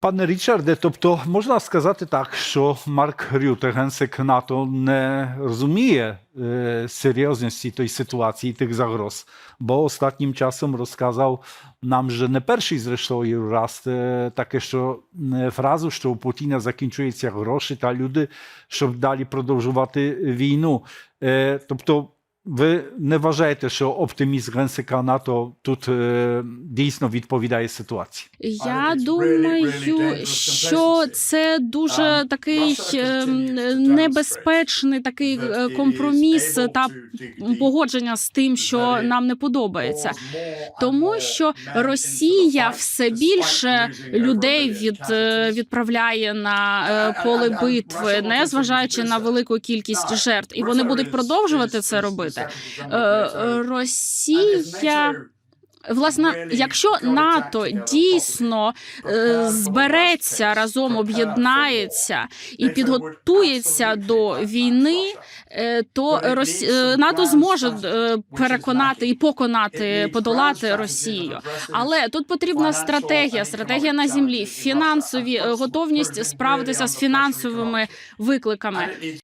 Пане Річарде, тобто можна сказати так, що Марк Рюте, генсек НАТО, не розуміє е, серйозності тої ситуації, тих загроз, бо останнім часом розказав нам, що не перший зрештою раз е, таке, що е, фразу, що у Путіна закінчуються гроші та люди, щоб далі продовжувати війну. Е, тобто, ви не вважаєте, що оптимізм генсека НАТО тут е, дійсно відповідає ситуації? Я думаю, що це дуже Um, такий to небезпечний такий е, компроміс та погодження з тим, що нам не подобається. Тому що Росія все більше людей від, е, відправляє на е, поле битви, не зважаючи на велику кількість жертв, і вони будуть продовжувати це робити. Е, е, if Росія. Власне, якщо НАТО дійсно е, збереться разом, об'єднається і підготується до війни, е, то Рос... е, НАТО зможе е, переконати і поконати, подолати Росію. Але тут потрібна стратегія, стратегія на землі, фінансові е, готовність справитися з фінансовими викликами.